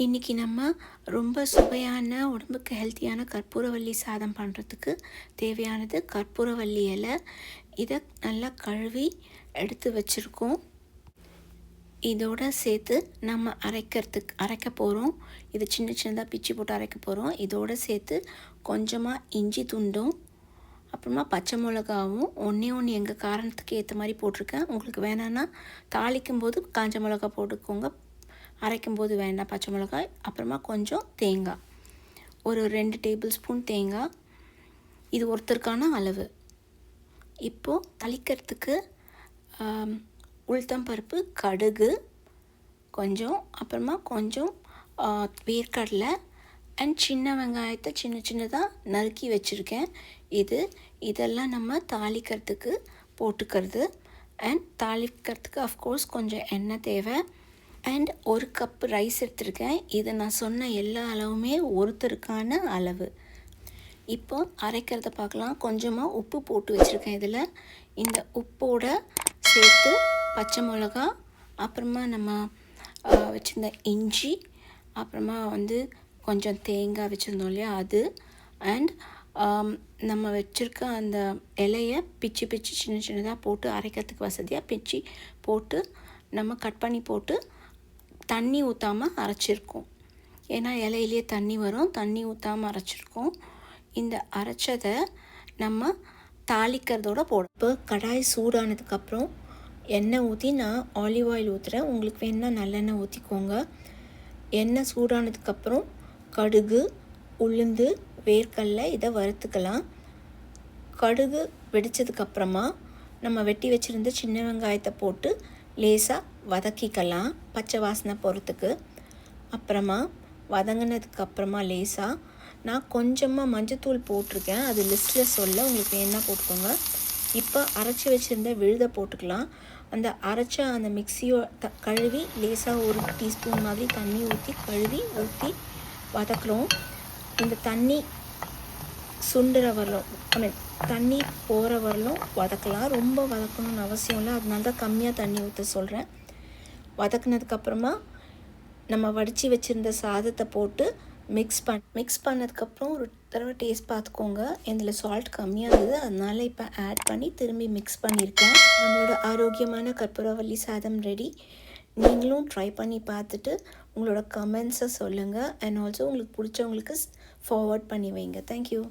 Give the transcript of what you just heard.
இன்றைக்கி நம்ம ரொம்ப சுவையான உடம்புக்கு ஹெல்த்தியான கற்பூரவள்ளி சாதம் பண்ணுறதுக்கு தேவையானது கற்பூரவள்ளி இலை. இதை நல்லா கழுவி எடுத்து வச்சுருக்கோம். இதோட சேர்த்து நம்ம அரைக்கிறதுக்கு அரைக்க போகிறோம் இது சின்ன சின்னதாக பிச்சு போட்டு அரைக்க போகிறோம் இதோட சேர்த்து கொஞ்சமாக இஞ்சி துண்டும் அப்புறமா பச்சை மிளகாவும் ஒன்றே ஒன்று எங்கள் காரணத்துக்கு ஏற்ற மாதிரி போட்டிருக்கேன். உங்களுக்கு வேணான்னா தாளிக்கும் போது காஞ்ச மிளகா போட்டுக்கோங்க. அரைக்கும் போது வேண்டாம் பச்சை மிளகாய் அப்புறமா கொஞ்சம் தேங்காய். ஒரு ரெண்டு டேபிள் ஸ்பூன் தேங்காய். இது ஒருத்தருக்கான அளவு. இப்போது தளிக்கிறதுக்கு உளுத்தம்பருப்பு கடுகு கொஞ்சம் அப்புறமா கொஞ்சம் வேர்க்கடலை அண்ட் சின்ன வெங்காயத்தை சின்ன சின்னதாக நறுக்கி வச்சுருக்கேன். இது இதெல்லாம் நம்ம தாளிக்கிறதுக்கு போட்டுக்கிறது. அண்ட் தாளிக்கிறதுக்கு அஃப்கோர்ஸ் கொஞ்சம் எண்ணெய் தேவை. அண்ட் ஒரு கப் ரைஸ் எடுத்திருக்கேன். இதை நான் சொன்ன எல்லா அளவுமே ஒருத்தருக்கான அளவு. இப்போ அரைக்கிறத பார்க்கலாம். கொஞ்சமாக உப்பு போட்டு வச்சுருக்கேன் இதில். இந்த உப்போட சேர்த்து பச்சை மிளகா அப்புறமா நம்ம வச்சுருந்த இஞ்சி அப்புறமா வந்து கொஞ்சம் தேங்காய் வச்சுருந்தோம் இல்லையா அது. அண்ட் நம்ம வச்சுருக்க அந்த இலையை பிச்சு பிச்சு சின்ன சின்னதாக போட்டு அரைக்கிறதுக்கு வசதியாக பிச்சு போட்டு நம்ம கட் பண்ணி போட்டு தண்ணி ஊற்றாமல் அரைச்சிருக்கோம். ஏன்னா இலையிலேயே தண்ணி வரும். தண்ணி ஊற்றாமல் அரைச்சிருக்கோம். இந்த அரைச்சதை நம்ம தாளிக்கிறதோட போடும் இப்போ கடாய் சூடானதுக்கப்புறம் எண்ணெய் ஊற்றி நான் ஆலிவ் ஆயில் ஊற்றுறேன் உங்களுக்கு வேணால் நல்லெண்ணெய் ஊற்றிக்கோங்க எண்ணெய் சூடானதுக்கப்புறம் கடுகு உளுந்து வேர்க்கடல இதை வறுத்துக்கலாம். கடுகு வெடித்ததுக்கப்புறமா நம்ம வெட்டி வச்சுருந்த சின்ன வெங்காயத்தை போட்டு லேசாக வதக்கிக்கலாம் பச்சை வாசனை போகிறதுக்கு அப்புறமா வதங்கினதுக்கு அப்புறமா லேசாக நான் கொஞ்சமாக மஞ்சத்தூள் போட்டிருக்கேன். அது லிஸ்ட்டில் சொல்ல உங்களுக்கு என்ன போட்டுக்கோங்க. இப்போ அரைச்சி வச்சுருந்த விழுதை போட்டுக்கலாம். அந்த அரைச்ச அந்த மிக்சியோ த கழுவி லேசாக ஒரு டீஸ்பூன் மாதிரி தண்ணி ஊற்றி கழுவி ஊற்றி வதக்குறோம். இந்த தண்ணி சுண்டுற வரலும் ஐ மீன் தண்ணி போகிற வரலும் வதக்கலாம். ரொம்ப வதக்கணும்னு அவசியம் இல்லை. அதனால தான் கம்மியாக தண்ணி ஊற்ற சொல்கிறேன் வதக்குனதுக்கப்புறமா நம்ம வடித்து வச்சுருந்த சாதத்தை போட்டு மிக்ஸ் பண் மிக்ஸ் பண்ணதுக்கப்புறம் ஒரு தடவை டேஸ்ட் பார்த்துக்கோங்க இதில் சால்ட் கம்மியாக இருந்தது. அதனால் இப்போ ஆட் பண்ணி திரும்பி மிக்ஸ் பண்ணியிருக்கேன் நம்மளோட ஆரோக்கியமான கற்பூரவல்லி சாதம் ரெடி நீங்களும் ட்ரை பண்ணி பார்த்துட்டு உங்களோட கமெண்ட்ஸை சொல்லுங்கள் அண்ட் ஆல்சோ உங்களுக்கு பிடிச்சவங்களுக்கு ஃபார்வர்ட் பண்ணி வைங்க. தேங்க்யூ